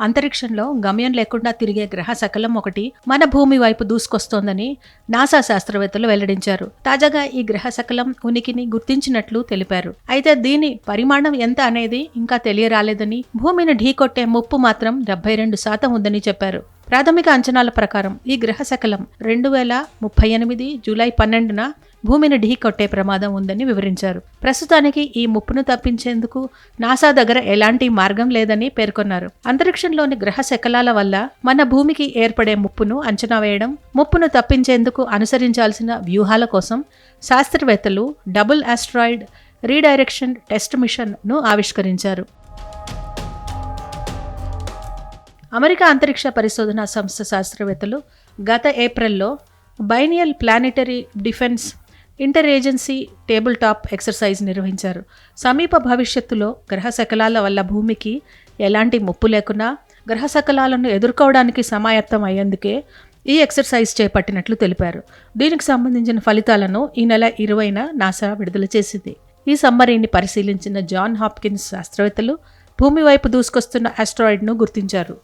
అంతరిక్షంలో గమ్యం లేకుండా తిరిగే గ్రహ శకలం ఒకటి మన భూమి వైపు దూసుకొస్తోందని నాసా శాస్త్రవేత్తలు వెల్లడించారు. తాజాగా ఈ గ్రహ శకలం ఉనికిని గుర్తించినట్లు తెలిపారు. అయితే దీని పరిమాణం ఎంత అనేది ఇంకా తెలియరాలేదని భూమిని ఢీకొట్టే ముప్పు మాత్రం డెబ్బై రెండు శాతం ఉందని చెప్పారు. ప్రాథమిక అంచనాల ప్రకారం ఈ గ్రహ శకలం రెండు వేల ముప్పై ఎనిమిది జూలై పన్నెండున భూమిని ఢీకొట్టే ప్రమాదం ఉందని వివరించారు. ప్రస్తుతానికి ఈ ముప్పును తప్పించేందుకు నాసా దగ్గర ఎలాంటి మార్గం లేదని పేర్కొన్నారు. అంతరిక్షంలోని గ్రహ శకలాల వల్ల మన భూమికి ఏర్పడే ముప్పును అంచనా వేయడం ముప్పును తప్పించేందుకు అనుసరించాల్సిన వ్యూహాల కోసం శాస్త్రవేత్తలు డబుల్ ఆస్ట్రాయిడ్ రీడైరెక్షన్ టెస్ట్ మిషన్ను ఆవిష్కరించారు. అమెరికా అంతరిక్ష పరిశోధన సంస్థ శాస్త్రవేత్తలు గత ఏప్రిల్లో biennial planetary defence inter agency table top exercise నిర్వహించారు. సమీప భవిష్యత్తులో గ్రహ శకలాల వల్ల భూమికి ఎలాంటి ముప్పు లేకున్నా గ్రహ శకలాలను ఎదుర్కోవడానికి సమాయత్తం అయ్యేందుకే ఈ ఎక్సర్సైజ్ చేపట్టినట్లు తెలిపారు. దీనికి సంబంధించిన ఫలితాలను ఈ నెల ఇరవైన నాసా విడుదల చేసింది. ఈ సమ్మరీని పరిశీలించిన జాన్ హాప్కిన్స్ శాస్త్రవేత్తలు భూమి వైపు దూసుకొస్తున్న ఆస్ట్రాయిడ్ను గుర్తించారు.